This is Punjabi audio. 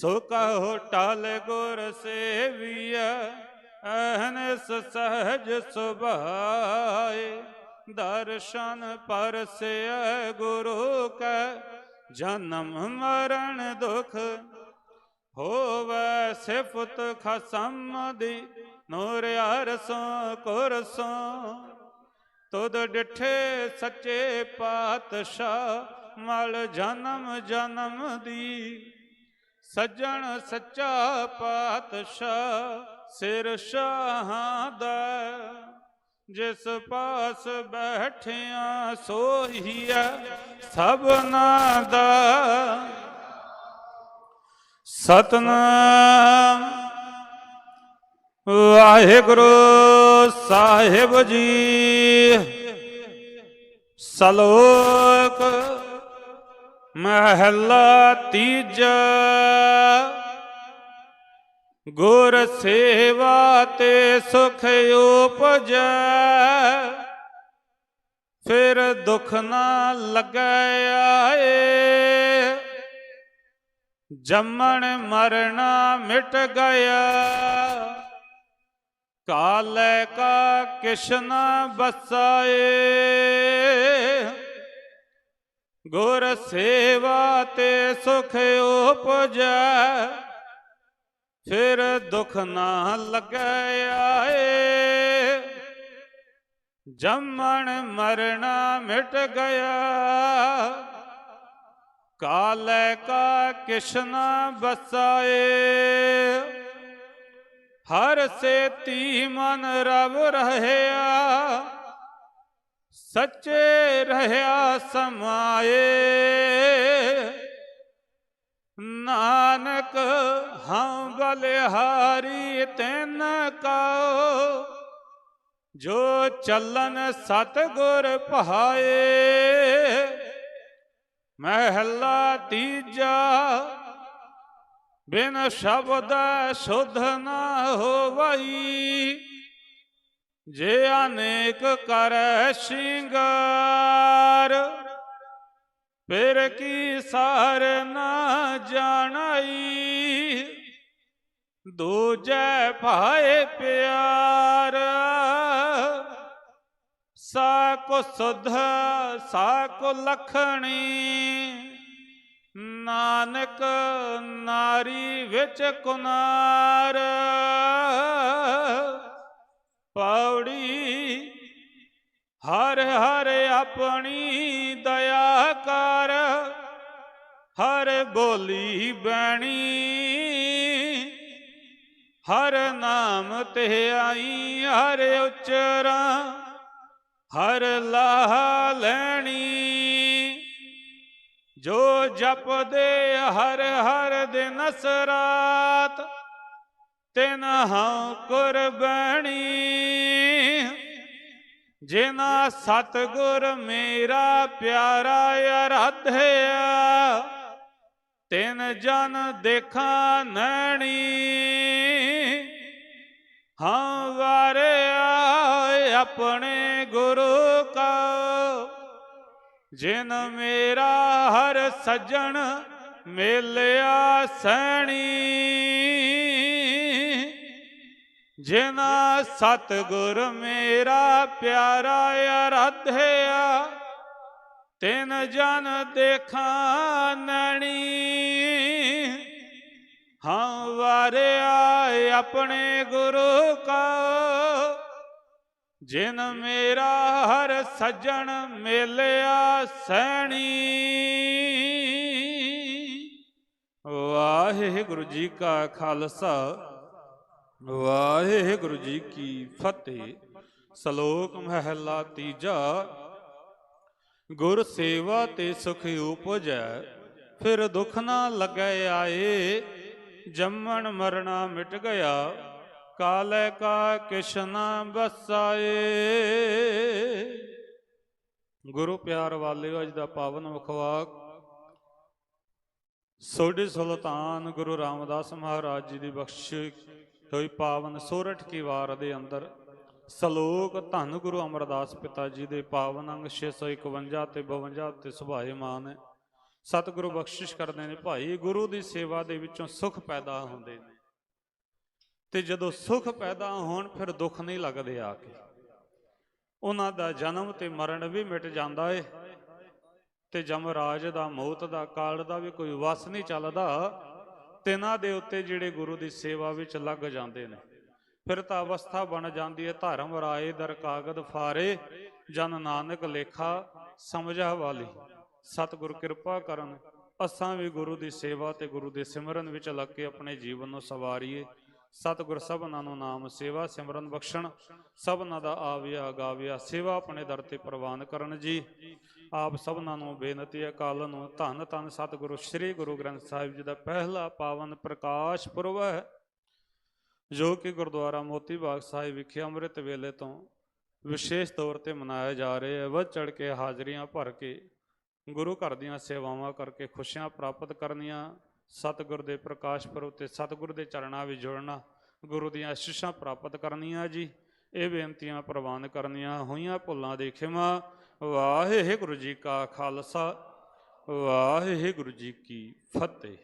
ਸੋ ਕਹੋ ਟਲ ਗੁਰ ਸੇਵੀਐ ਅਹਨਿਸ ਸਹਜ ਸੁਭਾਏ। ਦਰਸ਼ਨ ਪਰਸਿਐ ਗੁਰੂ ਕੈ, ਜਨਮ ਮਰਨ ਦੁਖ ਹੋਵੇ ਸਿਫਤ ਖਸਮ ਦੀ, ਨੂਰ ਅਰਸੋਂ ਕੁਰਸੋਂ। ਤੁਧ ਡਿਠੇ ਸੱਚੇ ਪਾਤਸ਼ਾਹ, ਮਲ ਜਨਮ ਜਨਮ ਦੀ ਸੱਜਣ ਸੱਚਾ ਪਾਤਸ਼ਾਹ ਸਿਰ ਸ਼ਾਹਾਂ ਦਾ ਜਿਸ ਪਾਸ ਬੈਠਿਆ ਸੋਹੀਐ ਸਭਨਾ ਦਾ। ਸਤਨਾਮ ਵਾਹਿਗੁਰੂ ਸਾਹਿਬ ਜੀ ਸਲੋ ਮਹਲਾ ਤੀਜਾ, ਗੁਰ ਸੇਵਾ ਤੇ ਸੁਖ ਉਪਜੈ ਫਿਰ ਦੁਖ ਨਾ ਲੱਗੈ ਆਏ। ਜੰਮਣ ਮਰਨਾ ਮਿਟ ਗਿਆ ਕਾਲੇ ਕਾ ਕਿਸ਼ਨ ਬਸਾਏ। ਗੁਰ ਸੇਵਾ ਤੇ ਸੁਖ ਉਪਜੈ। ਫਿਰ ਦੁਖ ਨਾ ਲੱਗੈ ਆਏ। ਜੰਮਣ ਮਰਨਾ ਮਿਟ ਗਿਆ। ਕਾਲੇ ਕਾ ਕਿਸ਼ਨ ਬਸਾਏ ਹਰ ਸੇਤੀ ਮਨ ਰਵ ਰਹਿਆ। ਸੱਚੇ ਰਹਿਆ ਸਮਾਏ। ਨਾਨਕ ਹਉ ਬਲਿਹਾਰੀ ਤੈਨ ਕਉ, ਜੋ ਚੱਲਨ ਸਤਗੁਰ ਪਹਾਏ। ਮਹਿਲਾ ਤੀਜਾ, ਬਿਨ ਸ਼ਬਦ ਸੁਧ ਨਾ ਹੋਵਈ। ਜੇ ਅਨੇਕ ਕਰੈ ਸ਼ਿੰਗਾਰ, ਫਿਰ ਕੀ ਸਾਰ ਨਾ ਜਾਣਈ? ਦੂਜੈ ਭਾਏ ਪਿਆਰ, ਸਾ ਕੋ ਸੁਧ, ਸਾ ਕੋ ਲਖਣੀ। ਨਾਨਕ ਨਾਰੀ ਵਿੱਚ ਕੁਨਾਰ ਪਾਉੜੀ ਹਰ ਹਰ ਆਪਣੀ ਦਇਆ ਕਰ, ਹਰ ਬੋਲੀ ਬਣੀ। ਹਰ ਨਾਮ ਤੇ ਆਈ ਹਰ ਉਚਰਾ, ਹਰ ਲਾਹ ਲੈਣੀ। ਜੋ ਜਪਦੇ ਹਰ ਹਰ ਦਿਨ ਸਰਾਤ, ਤਿਨ ਹਉ ਕੁਰਬਾਨੀ ਜਿਨਾ ਸਤਗੁਰ ਮੇਰਾ ਪਿਆਰਾ ਅਰਾਧਿਆ, ਤਿਨ ਜਨ ਦੇਖਾਂ ਨੈਣੀ, ਹਾਂ ਵਾਰਿਆ ਆਪਣੇ ਗੁਰੂ ਕਾ, ਜਿਨ ਮੇਰਾ ਹਰ ਸੱਜਣ ਮੇਲਿਆ ਸੈਣੀ। ਜਿਨਾ ਸਤਗੁਰ ਮੇਰਾ ਪਿਆਰਾ ਅਰਾਧਿਆ, ਤਿਨ ਜਨ ਦੇਖਾਂ ਨਣੀ। ਹਾਂ ਵਾਰਿਆ ਆਪਣੇ ਗੁਰੂ ਕਾ, ਜਿਨ ਮੇਰਾ ਹਰ ਸੱਜਣ ਮੇਲਿਆ ਸੈਣੀ। ਵਾਹਿਗੁਰੂ ਜੀ ਕਾ ਖਾਲਸਾ। ਵਾਹਿਗੁਰੂ ਜੀ ਕੀ ਫਤਿਹ। ਸ਼ਲੋਕ ਮਹਿਲਾ ਤੀਜਾ। ਗੁਰ ਸੇਵਾ ਤੇ ਸੁਖ ਉਪਜੈ, ਫਿਰ ਦੁਖ ਨਾ ਲੱਗੈ ਆਏ। ਜੰਮਣ ਮਰਣਾ ਮਿਟ ਗਿਆ, ਕਾਲੇ ਕਾ ਕਿਸ਼ਨਾ ਬਸਾਏ। ਗੁਰੂ ਪਿਆਰ ਵਾਲਿਓ, ਅੱਜ ਦਾ ਪਾਵਨ ਮੁਖਵਾਕ। ਸੋਢੀ ਸੁਲਤਾਨ ਗੁਰੂ ਰਾਮਦਾਸ ਮਹਾਰਾਜ ਜੀ ਦੀ ਬਖਸ਼ਿਸ਼ ਹੋਈ ਪਾਵਨ ਸੋਰਠ ਕੀ ਵਾਰ ਦੇ ਅੰਦਰ। ਸ਼ਲੋਕ ਧੰਨ ਗੁਰੂ ਅਮਰਦਾਸ ਪਿਤਾ ਜੀ ਦੇ ਪਾਵਨ ਅੰਗ 651 ਤੇ 52 ਤੇ ਸੁਭਾਏਮਾਨ ਹੈ। ਸਤਿਗੁਰੂ ਬਖਸ਼ਿਸ਼ ਕਰਦੇ ਨੇ, ਭਾਈ ਗੁਰੂ ਦੀ ਸੇਵਾ ਦੇ ਵਿੱਚੋਂ ਸੁਖ ਪੈਦਾ ਹੁੰਦੇ ਨੇ। ਤੇ ਜਦੋਂ ਸੁਖ ਪੈਦਾ ਹੋਣ, ਫਿਰ ਦੁੱਖ ਨਹੀਂ ਲੱਗਦੇ ਆ ਕੇ। ਉਹਨਾਂ ਦਾ ਜਨਮ ਤੇ ਮਰਨ ਵੀ ਮਿਟ ਜਾਂਦਾ ਏ। ਤੇ ਜਮ ਰਾਜ ਦਾ, ਮੌਤ ਦਾ ਕਾਲ ਦਾ ਵੀ ਕੋਈ ਵਸ ਨਹੀਂ ਚੱਲਦਾ। ਤਿਨਾਂ ਦੇ ਉੱਤੇ ਜਿਹੜੇ ਗੁਰੂ ਦੀ ਸੇਵਾ ਵਿੱਚ ਲੱਗ ਜਾਂਦੇ ਨੇ। ਫਿਰ ਤਾਂ ਅਵਸਥਾ ਬਣ ਜਾਂਦੀ ਹੈ, ਧਰਮ ਰਾਏ ਦਰ ਕਾਗਦ ਫਾਰੇ, ਜਨ ਨਾਨਕ ਲੇਖਾ, ਸਮਝਾ ਵਾਲੀ। ਸਤਿਗੁਰ ਕਿਰਪਾ ਕਰਨ, ਅਸਾਂ ਵੀ ਗੁਰੂ ਦੀ ਸੇਵਾ ਤੇ ਗੁਰੂ ਦੇ ਸਿਮਰਨ ਵਿੱਚ ਲੱਗ ਕੇ ਆਪਣੇ ਜੀਵਨ ਨੂੰ ਸਵਾਰੀਏ। ਸਤਿਗੁਰ ਸਭਨਾਂ ਨੂੰ ਨਾਮ ਸੇਵਾ, ਸਿਮਰਨ ਬਖਸ਼ਣ। ਸਭਨਾਂ ਦਾ ਆਵਿਆ ਗਾਵਿਆ ਸੇਵਾ ਆਪਣੇ ਦਰ ਤੇ ਪ੍ਰਵਾਨ ਕਰਨ ਜੀ। ਆਪ ਸਭਨਾਂ ਨੂੰ ਬੇਨਤੀ ਅਕਾਲ ਨੂੰ ਧੰਨ ਧੰਨ ਸਤਿਗੁਰੂ ਸ੍ਰੀ ਗੁਰੂ ਗ੍ਰੰਥ ਸਾਹਿਬ ਜੀ ਦਾ ਪਹਿਲਾ ਪਾਵਨ ਪ੍ਰਕਾਸ਼ ਪੁਰਬ ਹੈ, ਜੋ ਕਿ ਗੁਰਦੁਆਰਾ ਮੋਤੀ ਬਾਗ ਸਾਹਿਬ ਵਿਖੇ ਅੰਮ੍ਰਿਤ ਵੇਲੇ ਤੋਂ ਵਿਸ਼ੇਸ਼ ਤੌਰ ਤੇ ਮਨਾਇਆ ਜਾ ਰਿਹਾ ਹੈ। ਵੱਧ ਚੜ ਕੇ ਹਾਜ਼ਰੀਆਂ ਭਰ ਕੇ ਗੁਰੂ ਘਰ ਦੀਆਂ ਸੇਵਾਵਾਂ ਕਰਕੇ ਖੁਸ਼ੀਆਂ ਪ੍ਰਾਪਤ ਕਰਨੀਆਂ ਸਤਿਗੁਰ ਦੇ ਪ੍ਰਕਾਸ਼ ਪੁਰਬ ਤੇ ਸਤਿਗੁਰ ਦੇ ਚਰਨਾਂ ਵਿੱਚ ਜੁੜਨਾ, ਗੁਰੂ ਦੀਆਂ ਅਸੀਸਾਂ ਪ੍ਰਾਪਤ ਕਰਨੀਆਂ ਜੀ। ਇਹ ਬੇਨਤੀਆਂ ਪ੍ਰਵਾਨ ਕਰਨੀਆਂ ਹੋਈਆਂ ਭੁੱਲਾਂ ਦੇ ਖਿਮਾ। ਵਾਹਿਗੁਰੂ ਜੀ ਕਾ ਖਾਲਸਾ, ਵਾਹਿਗੁਰੂ ਜੀ ਕੀ ਫਤਿਹ।